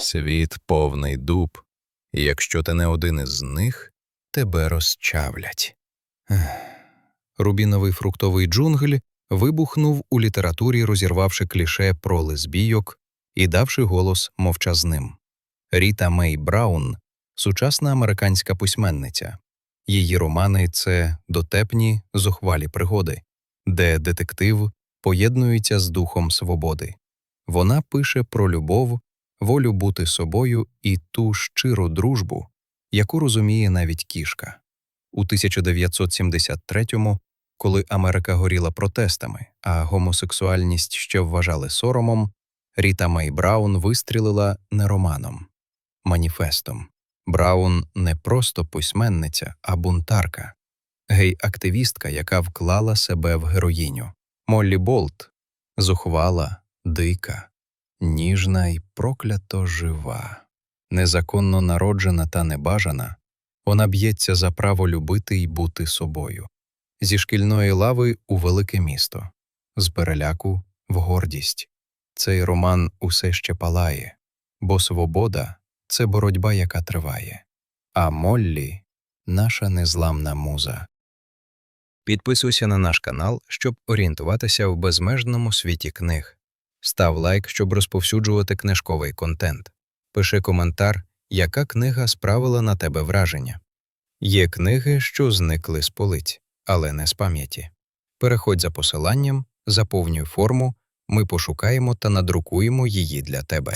Світ повний дуб, і якщо ти не один із них, тебе розчавлять. Рубіновий фруктовий джунгль вибухнув у літературі, розірвавши кліше про лесбійок і давши голос мовчазним. Ріта Мей Браун сучасна американська письменниця. Її романи це дотепні, зухвалі пригоди, де детектив поєднується з духом свободи. Вона пише про любов, волю бути собою і ту щиру дружбу, яку розуміє навіть кішка. У 1973-му, коли Америка горіла протестами, а гомосексуальність ще вважали соромом, Ріта Мей Браун вистрілила не романом, маніфестом. Браун не просто письменниця, а бунтарка, гей-активістка, яка вклала себе в героїню. Моллі Болт зухвала, дика, ніжна й проклято жива, незаконно народжена та небажана, вона б'ється за право любити й бути собою, зі шкільної лави у велике місто, з переляку в гордість. Цей роман усе ще палає, бо свобода це боротьба, яка триває, а Моллі наша незламна муза. Підписуйся на наш канал, щоб орієнтуватися в безмежному світі книг. Став лайк, щоб розповсюджувати книжковий контент. Пиши коментар, яка книга справила на тебе враження. Є книги, що зникли з полиць, але не з пам'яті. Переходь за посиланням, заповнюй форму, ми пошукаємо та надрукуємо її для тебе.